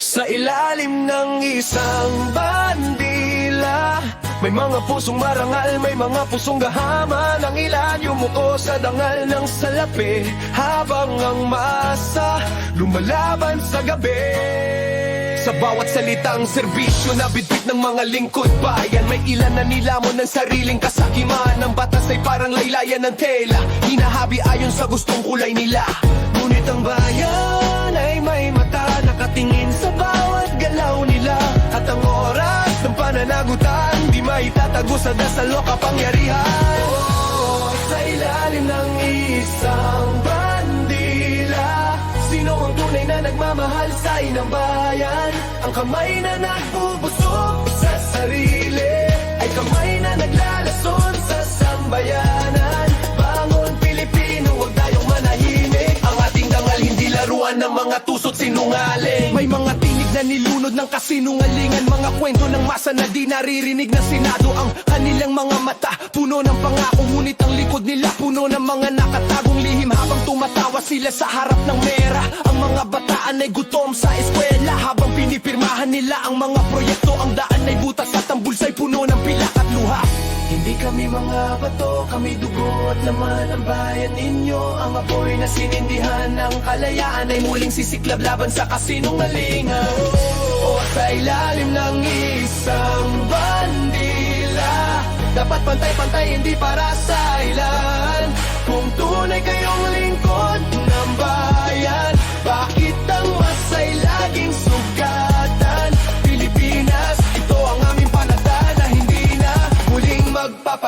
Sa ilalim ng isang bandila May mga pusong marangal, may mga pusong gahaman Ang ilan yumuko sa dangal ng salapi Habang ang masa lumalaban sa gabi. Sa bawat salitang serbisyo na bitbit ng mga lingkod bayan. May ilan na nilamon ng sariling kasakiman. Ang batas ay parang laylayan ng tela. Hinahabi ayon sa gustong kulay nila. Ngunit ang bayan pananagutan Di maitatago sa dasal o kapangyarihan. Oh, Sa ilalim ng isang bandila Sino ang tunay na nagmamahal sa inang bayan? Ang kamay na nagbubusok sa sarili Ay kamay na naglalason sa sambayanan. Bangon Pilipino, huwag tayong manahimik. Ang ating dangal hindi laruan ng mga tusot sinungaling. May mga tinig na nilunod ng kasinungalingan. Mga kwento ng masa na di naririnig na sinado Ang kanilang mga mata. Puno ng pangako Ngunit ang likod nila puno ng mga nakatagong lihim. Habang tumatawa sila sa harap ng mera Ang mga bataan ay gutom sa eskwela. Habang pinipirmahan nila ang mga proyekto Ang daan ay butas at ang bulsa'y puno ng pilak at luha hindi kami mga bato, kami dugo at laman ang bayan ninyo. Ang apoy na sinindihan ng kalayaan ay muling sisiklab laban sa kasinungalingan. O sa ilalim ng isang bandila Dapat pantay-pantay, hindi para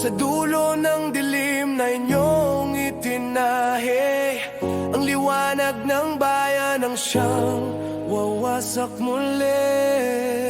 sa dulo ng dilim na inyong itinahi Ang liwanag ng bayan ang siyang wawasak muli